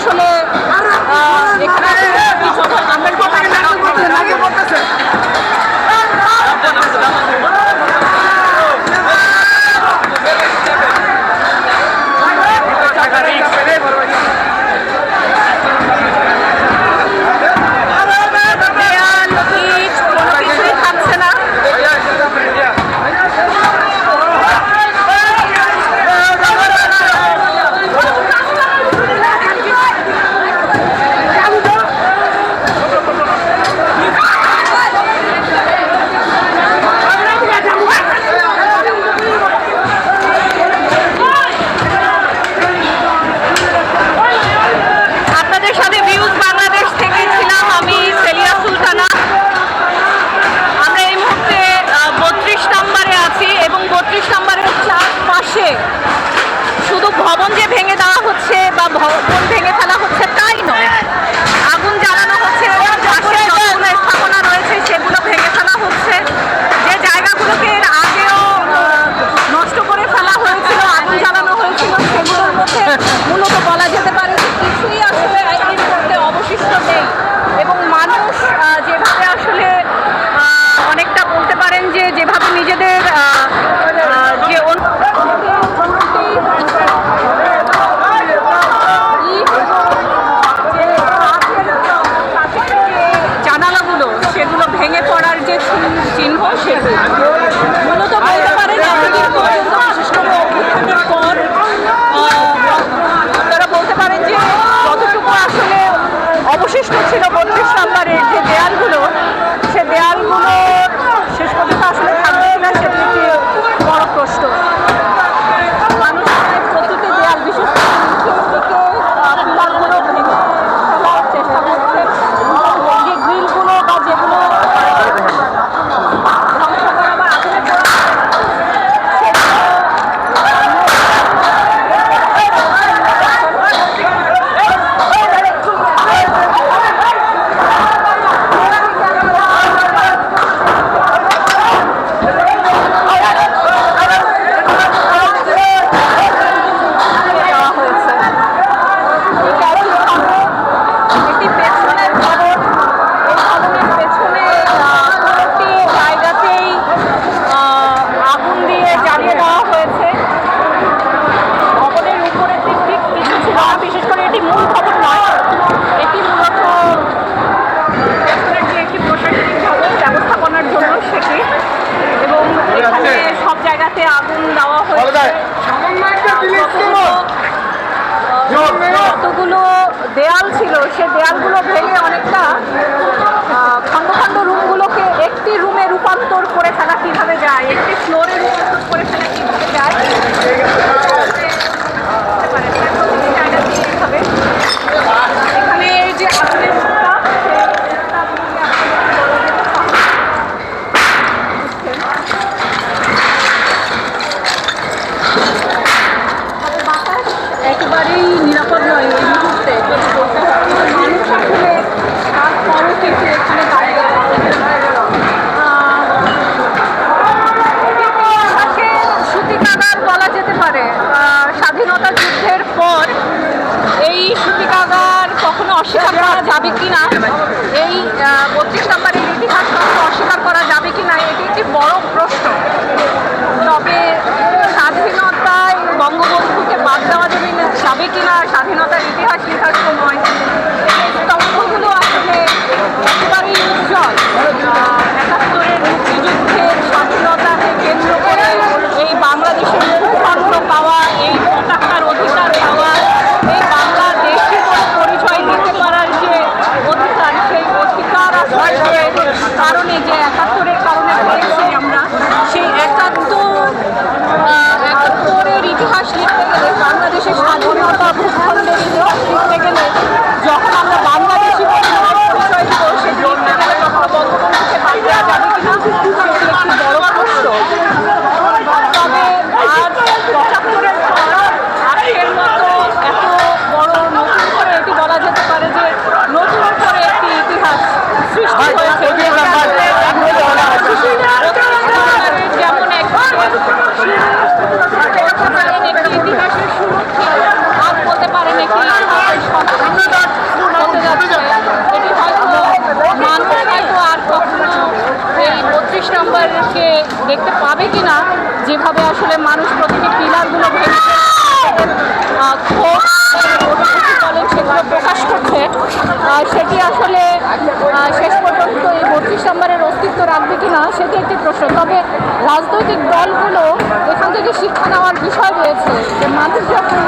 আসলে দেয়াল ছিল, সে দেয়ালগুলো ভেঙে অনেকটা খণ্ড খণ্ড রুমগুলোকে একটি রুমে রূপান্তর করে ফেলা কীভাবে যায়, একটি ফ্লোরে রূপান্তর করে ফেলা কীভাবে যায়। অস্বীকার করা যাবে কি না এই বত্রিশ এই ইতিহাস অস্বীকার করা যাবে কি না এটি একটি বড় প্রশ্ন। তবে স্বাধীনতায় বঙ্গবন্ধুকে বাদ দেওয়া যাবে না যাবে কি না স্বাধীনতার ইতিহাস লেখার বত্রিশ নম্বরকে দেখতে পাবে কি না যেভাবে আসলে মানুষ প্রতিটি পিলারগুলো ভেঙে সেগুলো প্রকাশ করছে। সেটি আসলে শেষ পর্যন্ত এই বত্রিশ নম্বরের অস্তিত্ব রাখবে কি না সেটি একটি প্রশ্ন। তবে রাজনৈতিক দলগুলো এখান থেকে শিক্ষা নেওয়ার বিষয় রয়েছে যে মানুষ যখন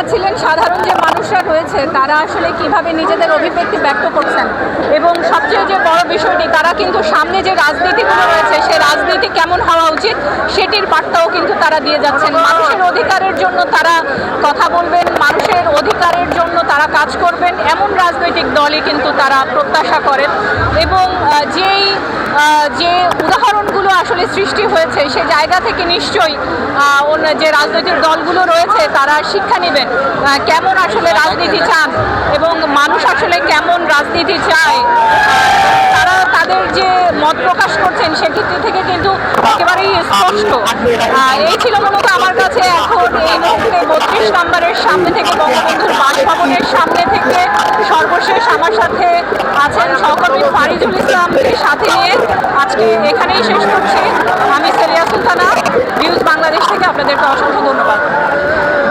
পাচ্ছিলেন সাধারণ যে মানুষরা রয়েছে, তারা আসলে কীভাবে নিজেদের অভিব্যক্তি ব্যক্ত করছেন? এবং সবচেয়ে যে বড় বিষয়টি, তারা কিন্তু সামনে যে রাজনীতিগুলো রয়েছে সেই রাজনীতি কেমন হওয়া উচিত সেটির বার্তাও কিন্তু তারা দিয়ে যাচ্ছেন। মানুষের অধিকারের জন্য তারা কথা বলবেন, মানুষের অধিকারের জন্য তারা কাজ করবেন, এমন রাজনৈতিক দলই কিন্তু তারা প্রত্যাশা করেন। এবং যেই যে উদাহরণগুলো আসলে সৃষ্টি হয়েছে, সে জায়গা থেকে নিশ্চয়ই যে রাজনৈতিক দলগুলো রয়েছে, তারা শিক্ষা নেবেন। কেমন আসলে রাজনীতি চান এবং মানুষ আসলে কেমন রাজনীতি চায়? তারা তাদের যে মত প্রকাশ করছেন সেটি থেকে কিন্তু একেবারেই স্পষ্ট। এই ছিল মূলত আমার কাছে এখন এই মুহূর্তে বত্রিশ নম্বরের সামনে থেকে বঙ্গবন্ধুর বাসভবনের সামনে থেকে সর্বশেষ আমার সাথে আছেন সহকর্মী ফারিজুল ইসলামকে সাথে নিয়ে আজকে এখানেই শেষ করছি। আমি সেলিয়া সুলতানা, নিউজ বাংলাদেশ থেকে আপনাদেরকে অসংখ্য ধন্যবাদ।